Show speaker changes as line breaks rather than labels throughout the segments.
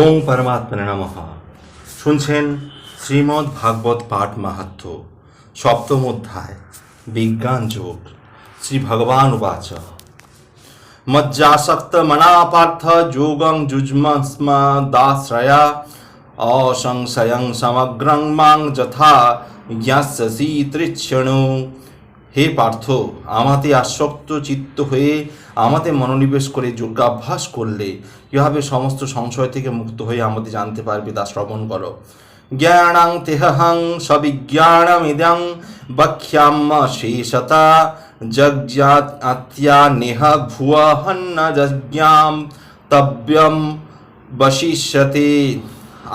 ওং পরমাত্মনে নমঃ। শুনছেন শ্রীমদ্ ভাগবত পাঠ মাহাত্ম সপ্তম অধ্যায়, বিজ্ঞান যোগ, শ্রী ভগবান উবাচ। মজ্জাসক্ত মনাপার্থ যোগং যুজ্ম স্ম দাশ্রয়া, অসংশয়ং সমগ্রং মাং যথা জ্ঞাস্যসি তৃচ্ছণু। হে পার্থ, আমাতে আসক্ত চিত্ত হয়ে আমাতে মনোনিবেশ করে যোগাভ্যাস করলে কীভাবে সমস্ত সংশয় থেকে মুক্ত হয়ে আমাদের জানতে পারবে, তা শ্রবণ করো। জ্ঞানাং তেহং সবিজ্ঞানমিদং বক্ষ্যাম শেষতা জজ্ঞাত আত্য়া নেহ ভুয়াহন্ন যজ্ঞাম তব্যম বশিষ্যতে।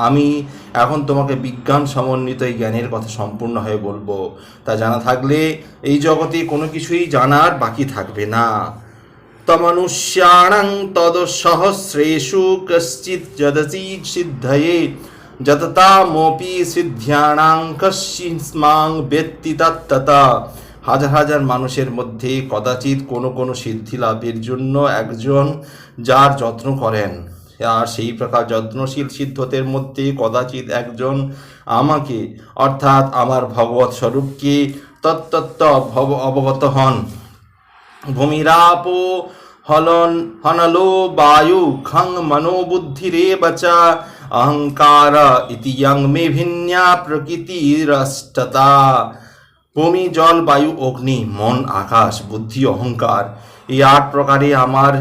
আমি এখন তোমাকে বিজ্ঞান সমন্বিত এই জ্ঞানের কথা সম্পূর্ণ হয়ে বলব। তা জানা থাকলে এই জগতে কোনো কিছুই জানার বাকি থাকবে না। তমনুষ্যাণং তদ সহস্রেষু কশ্চিৎ যদসি সিদ্ধয়ে যততামপি সিদ্ধ্যানাং কশ্চিন্মাং ব্যক্তি তত্ততা হাজার হাজার মানুষের মধ্যে কদাচিৎ কোনো কোনো সিদ্ধি লাভের জন্য একজন যার যত্ন করেন। আর সেই প্রকার যত্নশীল সিদ্ধতের মধ্যে কদাচিৎ একজন আমাকে, অর্থাৎ আমার ভগবত স্বরূপকে তত্তত্ত্ব অবগত হন। ভূমিরাপো হলন হনলো বায়ু খং মনোবুদ্ধিরেব চ। অহংকার ইতি ইয়ং মে ভিন্যা প্রকৃতিরষ্টতা। ভূমি, জল, বায়ু, অগ্নি, মন, আকাশ, বুদ্ধি, অহংকার, এই আট প্রকারে আমার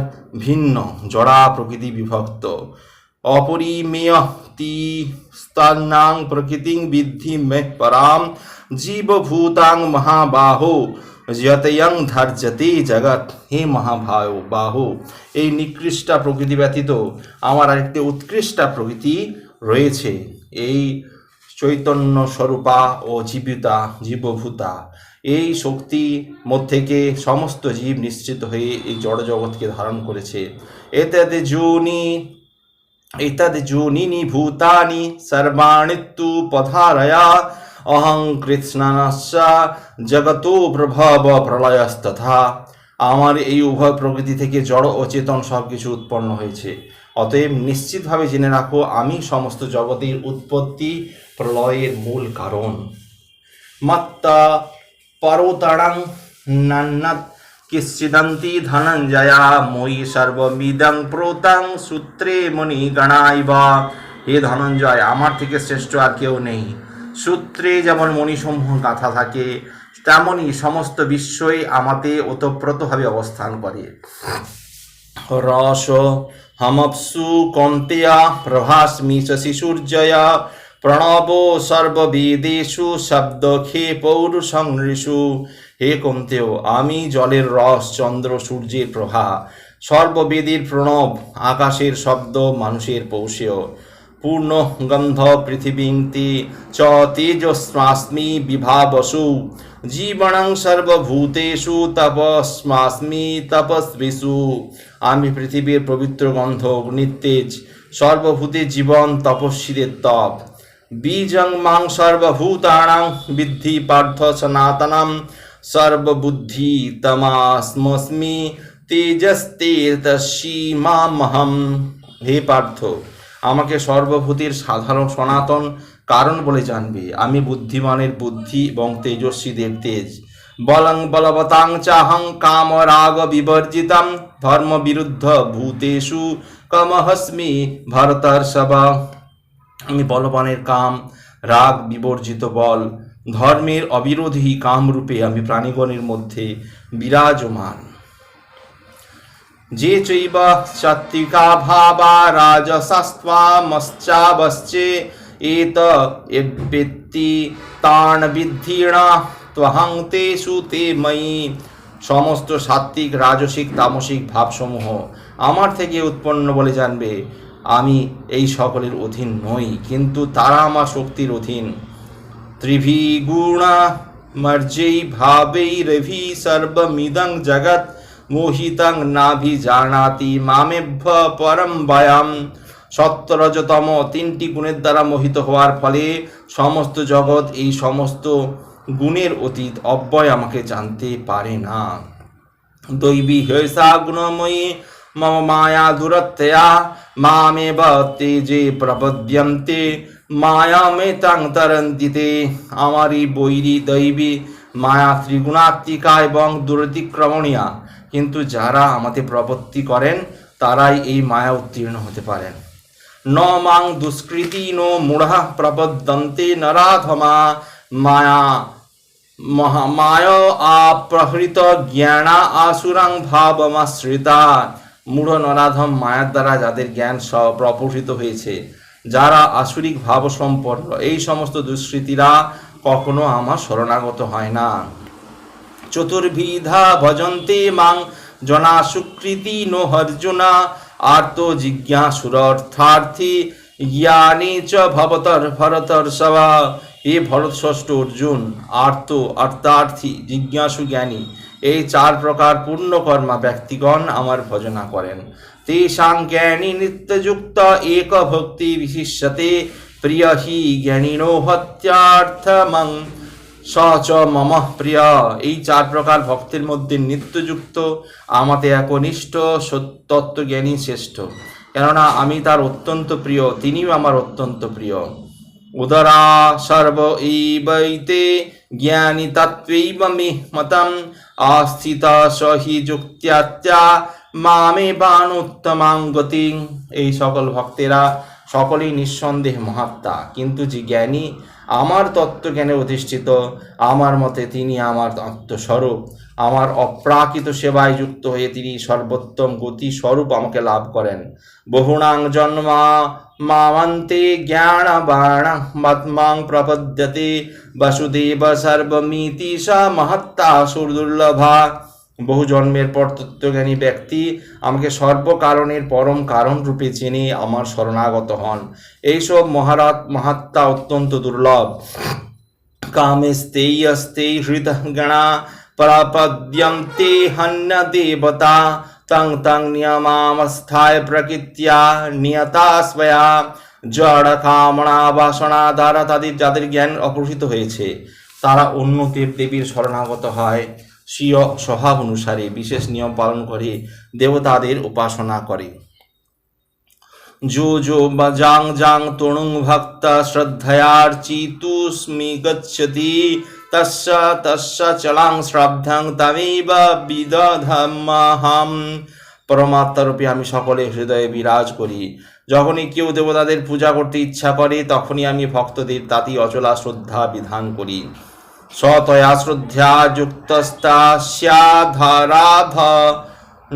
ভিন্ন, জড়া প্রকৃতি বিভক্ত। অপরিমেয় তি স্তন্নাং প্রকৃতিং বিদ্ধি মে পরাম। জীবভূতাং মহাবাহো যতয়ং ধার্যতে জগৎ হে মহাভায় বাহু। এই নিকৃষ্টা প্রকৃতি ব্যতীত আমার আরেকটি উৎকৃষ্টা প্রকৃতি রয়েছে। এই চৈতন্য স্বরূপা ও জীবিতা, জীবভূতা, এই শক্তি মধ্যেকে সমস্ত জীব নিশ্চিত হয়ে এই জড় জগৎকে ধারণ করেছে। এতদ জুনি, এতদ জুনিনি ভূতানি, সর্বাণিত্তু পধারয়া অহং কৃষ্ণাশ্চ জগতো প্রভাব প্রলয়স্তথা। আমার এই উভয় প্রকৃতি থেকে জড় ও চেতন সব কিছু উৎপন্ন হয়েছে। অতএব নিশ্চিতভাবে জেনে রাখো, আমি সমস্ত জগতের উৎপত্তি প্রলয়ের মূল কারণ। মত্তা পরোতাড়াং নান্নাত কিশ্চিদন্তি ধনঞ্জয়া মই সর্বমিদং প্রোতাং সূত্রে মণি গণাইব হে ধনঞ্জয়, আমার থেকে শ্রেষ্ঠ আর কেউ নেই। সূত্রে যেমন মণিসমূহ গাঁথা থাকে তেমনই সমস্ত বিশ্বই আমাতে ওতপ্রোতভাবে অবস্থান করে। রস হমপসু কন্তেয়া প্রভাস্মি শিশুর্জয়া, প্রণব সর্ববেদেশু শব্দ খে পৌরুষংঋষু হে কন্তেয় আমি জলের রস, চন্দ্র, সূর্যের প্রভা, সর্ববেদের প্রণব, আকাশের শব্দ, মানুষের পৌষেয়। পূর্ণ গন্ধ পৃথিবীন্তি চ তেজস্মাস্মি বিভাবসু জীবনং সর্বভূতেষু তপস্মাস্মি তপস্বিষু আমি পৃথিবীর পবিত্র গন্ধ অগ্নিতেজ সর্বভূতে জীবন তপস্বীদের তপ বীজং মাং সর্বভূতানাং বিদ্ধি পার্থ সনাতনম সর্ববুদ্ধি তমাস্মস্মি তেজস্তেজস্বী মামহম হে পার্থ আমাকে সর্বভূতির সাধারণ সনাতন কারণ বলে জানবে। আমি বুদ্ধিমানের বুদ্ধি এবং তেজস্বীদের তেজ। বলং বলবতাং চাহং কাম রাগ বিবর্জিতম ধর্ম বিরুদ্ধ ভূতেষু কমহস্মি ভরতর সভা আমি বলবানের কাম রাগ বিবর্জিত বল, ধর্মের অবিরোধী কামরূপে আমি প্রাণীগণের মধ্যে বিরাজমান। যে চৈব সাত্বিকা ভাবা রাজসস্ত্বামশ্চাবশ্চে এত এব্যেত্তি তাণ বিদ্ধিণা ত্বহং তে ময়ি। সমস্ত সাত্বিক রাজসিক, তামসিক ভাবসমূহ আমার থেকে উৎপন্ন বলে জানবে, আমি এই সকলের অধীন নই, কিন্তু তারা আমার শক্তির অধীন। ত্রিভিগুণা মর্জৈ ভাবৈরভি সর্বমিদং জগৎ মোহিতং নাভি জানাতি মামেভ্য পরম বয়াম সত্তরজতম তিনটি গুণের দ্বারা মোহিত হওয়ার ফলে সমস্ত জগৎ, এই সমস্ত গুণের অতীত অব্যয় আমাকে জানতে পারে না। দৈবী হেসা গুণময়ী মম মায়া দুরত্যয়া মামেব তে যে প্রবদ্যন্তে মায়া মে তাং তরন্তি তে আমারই বৈরী দৈবী, মায়া ত্রিগুণাত্মিকা এবং দুরতিক্রমণীয়া। কিন্তু যারা আমাতে প্রপত্তি করেন, তারাই এই মায়া উত্তীর্ণ হতে পারেন। ন মাং দুষ্কৃতি নো মূঢ় প্রবদন্তে নরাধমা। মায়া, মহা, মায় আপ্রহৃত জ্ঞানা আসুরাং ভাবমাশ্রিতা। মূঢ় নরাধম মায়ার দ্বারা যাদের জ্ঞান প্রপুষিত হয়েছে, যারা আসুরিক ভাব সম্পন্ন এই সমস্ত দুষ্কৃতীরা কখনো আমার শরণাগত হয় না। চতুর্বিধা ভজন্তে মাং জনা সুকৃতি নো অর্জুনা। আর্ত জিজ্ঞাসুরর্থার্থী জ্ঞানী চ ভবতর ভরতর সভা হে ভরত ষষ্ঠ অর্জুন, আর্ত অর্থার্থী জিজ্ঞাসু জ্ঞানী, এই চার প্রকার পূর্ণকর্মা ব্যক্তিগণ আমার ভজনা করেন। তেষাং জ্ঞানী নিত্যযুক্ত এক ভক্তি বিশিষ্যতে, প্রিয় হি জ্ঞানীনো হত্যার্থমং স, চ, মম, প্রিয়, এই চার প্রকার ভক্তের মধ্যে নিত্যযুক্ত, আমাতে একনিষ্ঠ তত্ত্বজ্ঞানী শ্রেষ্ঠ। কেননা আমি তার অত্যন্ত প্রিয়, তিনিও আমার অত্যন্ত প্রিয়। উদরা সর্ব এইবৈতে জ্ঞানী তত্ত্বৈব মে মতম আস্থিত সহি যুক্ত্যাত্যা মামে বানুত্তমাং গতি। এই সকল ভক্তেরা সকলেই নিঃসন্দেহ মহাত্মা। কিন্তু যে জ্ঞানী আমার তত্ত্বজ্ঞানে অধিষ্ঠিত, আমার মতে তিনি আমার আত্মস্বরূপ। আমার অপ্রাকৃত সেবায় যুক্ত হয়ে তিনি সর্বোত্তম গতি স্বরূপ আমাকে লাভ করেন। বহুনাং জন্মা, মামান্তে জ্ঞান বাণ মৎমাং প্রপদ্যতে, বসুদেব সর্বমিতি সা মহত্তা সুদুর্লভা বহু জন্মের পর তত্ত্বজ্ঞানী ব্যক্তি আমাকে সর্বকারণের পরম কারণ রূপে চিনে, আমার শরণাগত হন। এইসব মহারাত মহাত্মা অত্যন্ত দুর্লভ। কামেস্তেয়স্তে হৃদগণা প্রপদ্যন্তে হন্য দেবতা, তং তং নিয়মামস্থায় প্রকৃত্য়া নিয়তা স্বয়া। জড় কামনা বাসনা দ্বারা তাদের যাদের জ্ঞান অপহৃত হয়েছে, তারা অন্য দেব দেবীর শরণাগত হয়। স্বীয় স্বভাব অনুসারে বিশেষ নিয়ম পালন করে দেবতাদের উপাসনা করে। যো বা জাং জাং তরুং ভক্ত শ্রদ্ধয়ার্চিতুস্মি গচ্ছতি, তস্য তস্য চলাং শ্রদ্ধং তমেব বিদধম্মাহম। পরমাত্মারূপে আমি সকলে হৃদয়ে বিরাজ করি। যখনই কেউ দেবতাদের পূজা করতে ইচ্ছা করে, তখনই আমি ভক্তদের তাতেই অচলা শ্রদ্ধা বিধান করি। সতয়া শ্রদ্ধা যুক্তস্তাস্যাধরাধ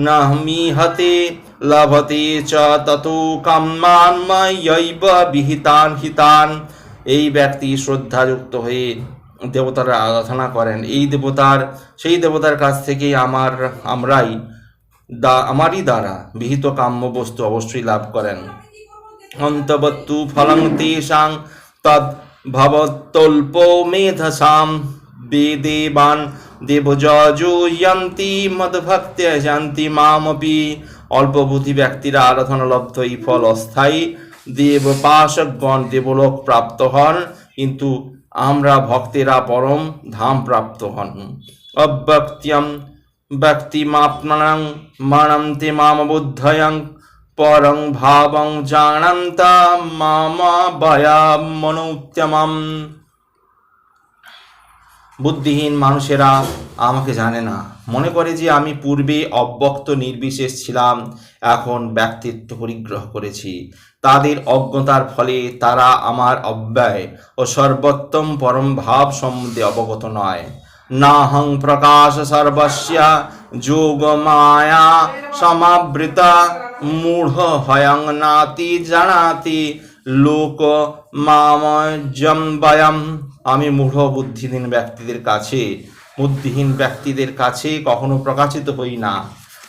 নহমিহতে লভতে চ ততো কাম্মান্ময়ৈব বিহিতান হিতান। এই ব্যক্তি শ্রদ্ধাযুক্ত হয়ে দেবতার আরাধনা করেন। এই দেবতার, সেই দেবতার কাছ থেকেই আমার, আমরাই দা, আমারই দ্বারা বিহিত কাম্য বস্তু অবশ্যই লাভ করেন। অন্তবত্তু ফলং তেষাং তদ ভবতল্প মেধসাম বেদেবান দেবযজুয়ন্তি মদভক্তে শান্তি মামপি অল্প বুদ্ধি ব্যক্তিরা আরাধনা লব্ধ এই ফল অস্থায়ী দেবপাশকগণ দেবলোক প্রাপ্ত হন কিন্তু আমরা ভক্তেরা পরম ধাম প্রাপ্ত হন অব্যক্ত্যম ব্যক্তিমাত্মনং মানন্তে মাম বুদ্ধয়ং পরং ভাবং জানন্ত মাম বয়া মনোত্তমম বুদ্ধিহীন মানুষেরা আমাকে জানে না। মনে করে যে আমি পূর্বে অব্যক্ত নির্বিশেষ ছিলাম, এখন ব্যক্তিত্ব পরিগ্রহ করেছি। তাদের অজ্ঞতার ফলে তারা আমার অব্যয় ও সর্বোত্তম পরম ভাব সম্বন্ধে অবগত নয়। নাহং প্রকাশ সর্বস্য, যোগ মায়া, সমাবৃতা মূঢ় হয়ং নাতি জানাতি, লোক মামজম বয়ম আমি মূঢ় বুদ্ধিহীন ব্যক্তিদের কাছে, বুদ্ধিহীন ব্যক্তিদের কাছে কখনো প্রকাশিত হই না।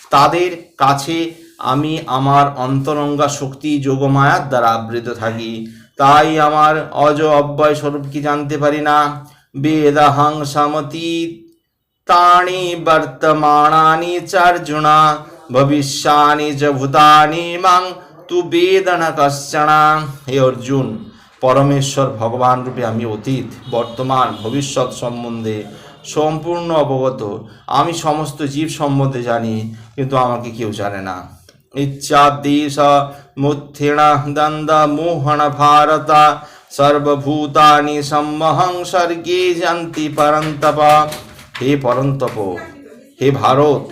তাদের কাছে আমি আমার অন্তরঙ্গা শক্তি যোগমায়ার দ্বারা আবৃত থাকি। তাই আমার অজ অব্যয় স্বরূপ কি জানতে পারি না? বেদহং সমতি তানি বর্তমানানি চার্জুনা। ভবিষ্যানি চ ভূতানি মাং তু বেদনা কশ্চনা হে অর্জুন পরমেশ্বর ভগবান রূপে আমি অতীত, বর্তমান, ভবিষ্যৎ সম্বন্ধে সম্পূর্ণ অবগত। আমি সমস্ত জীব সম্বন্ধে জানি, কিন্তু আমাকে কেউ জানে না। ইচ্ছাদেশ মুথিণা দন্দ মোহন ভারত, সর্বভূতানি সম্মহং সর্গে জান্তি পরন্তপ। হে পরন্তপ, হে ভারত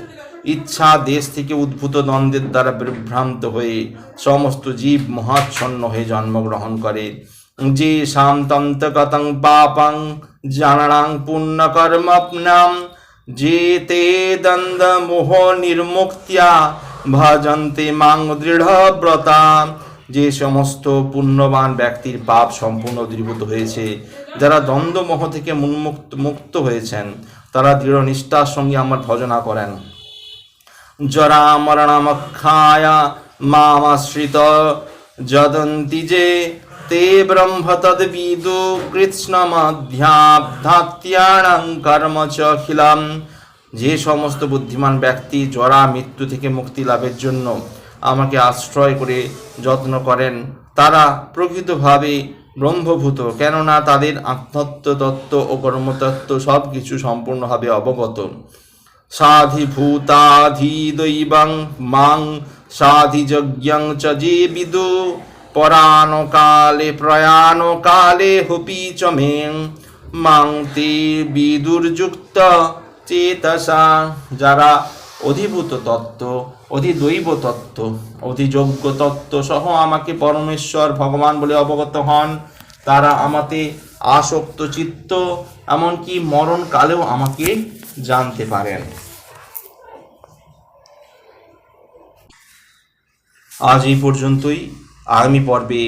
ইচ্ছা দেশ থেকে উদ্ভূত দ্বন্দ্বের দ্বারা বিভ্রান্ত হয়ে সমস্ত জীব মহাচ্ছন্ন হয়ে জন্মগ্রহণ করে। যে শান্তন্তগতং পাপং জানানাং পুণ্যকর্মপ্নাম। যে তে দ্বন্দ্ব মোহ নির্মুক্তিয়া ভজন্তে মাং দৃঢ়ব্রতা। যে সমস্ত পুণ্যবান ব্যক্তির পাপ সম্পূর্ণ দূরীভূত হয়েছে, যারা দ্বন্দ্বমোহ থেকে উন্মুক্ত মুক্ত হয়েছেন, তারা দৃঢ় নিষ্ঠার সঙ্গে আমার ভজনা করেন। জরা মরণমক্ষায় মামাশ্রিত যদন্তি যে তে ব্রহ্ম তদ্বিদু কৃষ্ণমধ্যাব্ধাত্যাণং কর্ম চ খিলাম যে সমস্ত বুদ্ধিমান ব্যক্তি জরা মৃত্যু থেকে মুক্তি লাভের জন্য আমাকে আশ্রয় করে যত্ন করেন, তারা প্রকৃতভাবে ব্রহ্মভূত। কেননা তাদের আত্মত্ব তত্ত্ব ও কর্মতত্ত্ব সব কিছু সম্পূর্ণভাবে অবগত। সাধিভূতাধিদৈবং মাং সাধিযজ্ঞং চ যে বিদু পরাণকালে প্রয়াণকালে হুপি চ মে মাং তে বিদুর্যুক্ত চেতসা। যারা অধিভূত তত্ত্ব, অধিদৈব তত্ত্ব, অধিযোগ্য তত্ত্ব সহ আমাকে পরমেশ্বর ভগবান বলে অবগত হন, তারা আমাতে আসক্ত চিত্ত, এমনকি মরণকালেও আমাকে জানতে পারেন আজ এই পর্যন্তই। আগামী পর্বে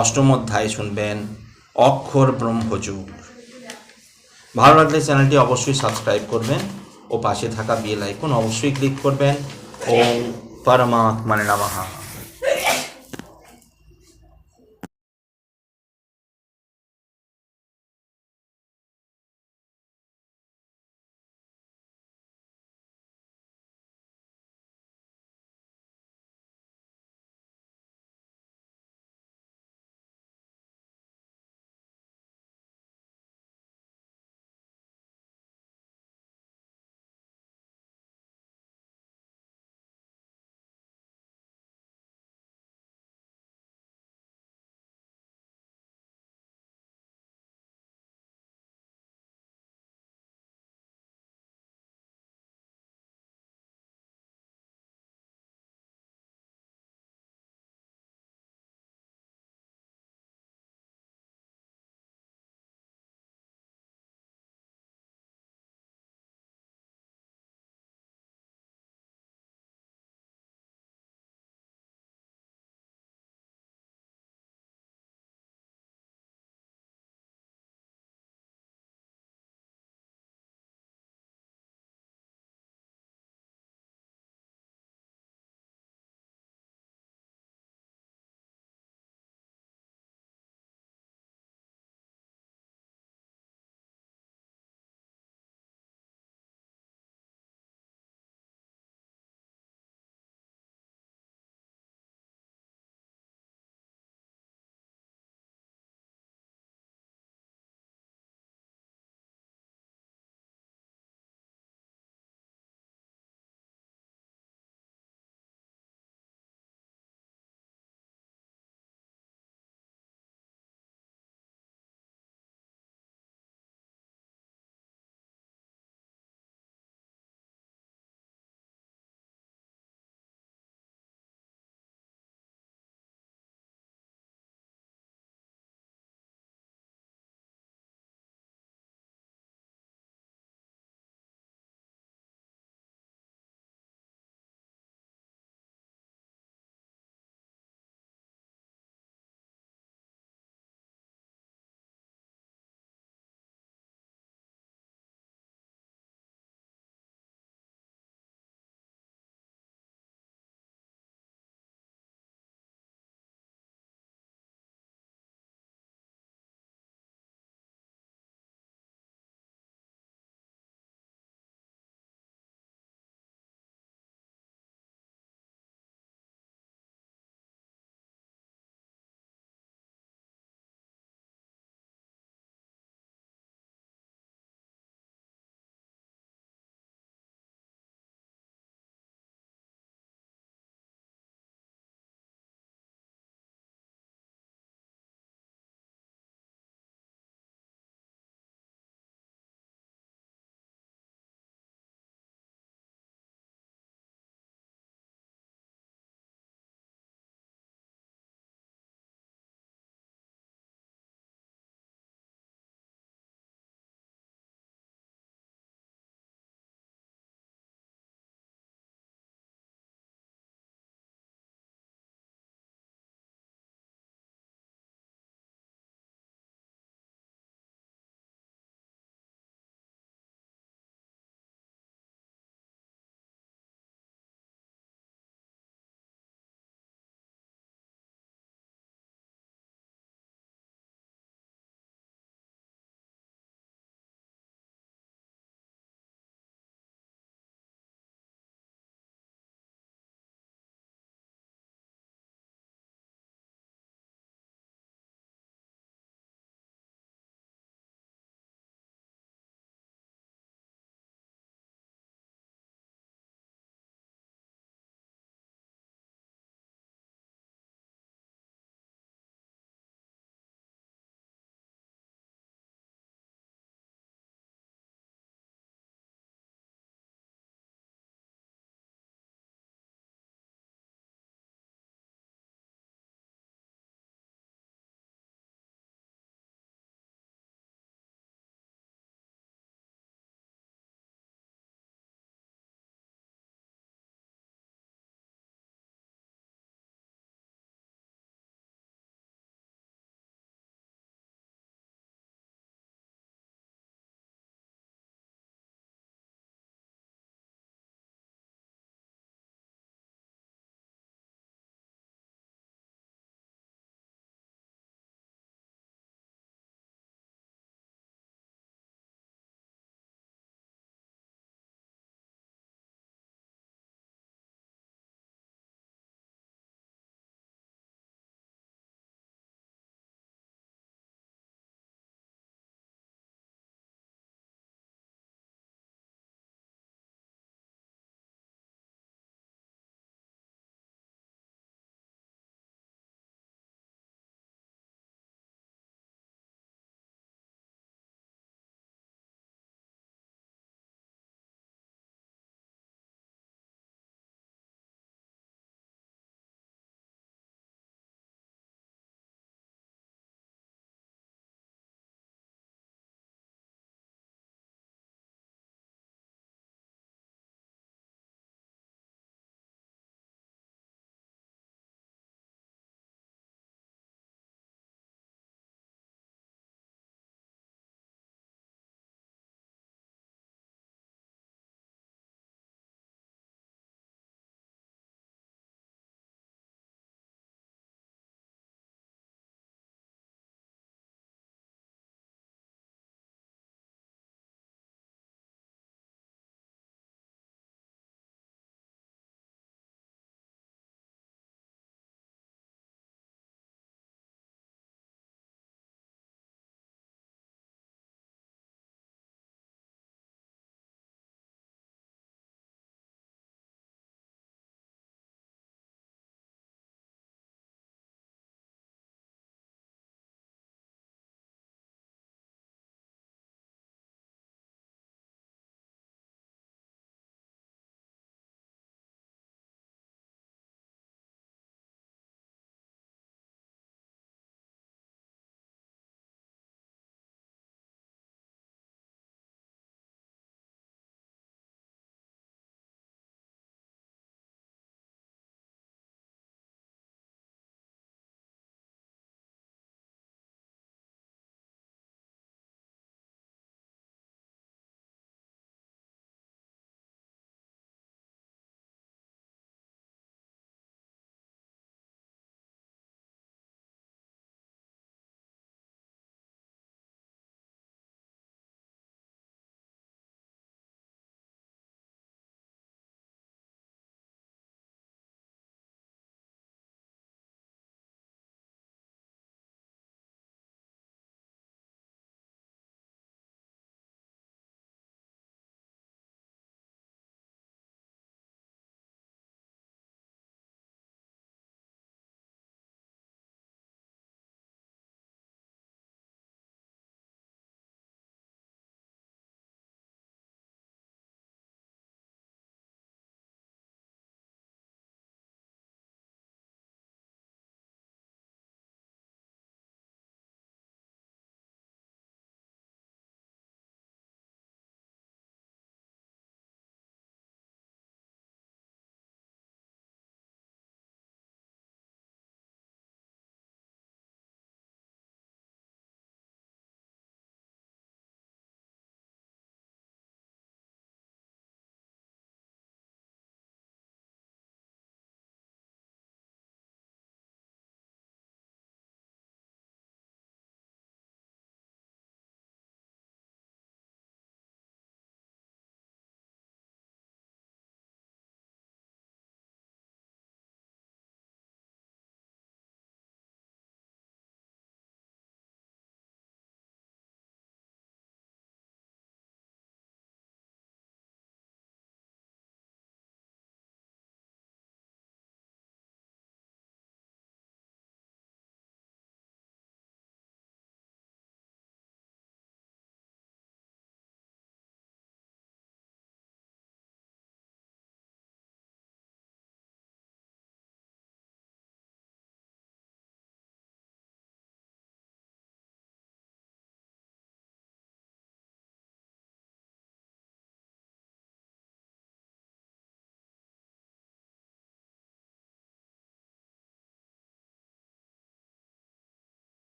অষ্টম অধ্যায় শুনবেন অক্ষর ব্রহ্মযুগ ভালো লাগলে চ্যানেলটি অবশ্যই সাবস্ক্রাইব করবেন ও পাশে থাকা বেল আইকন অবশ্যই ক্লিক করবেন। ওম পরমাত্মানে নমঃ।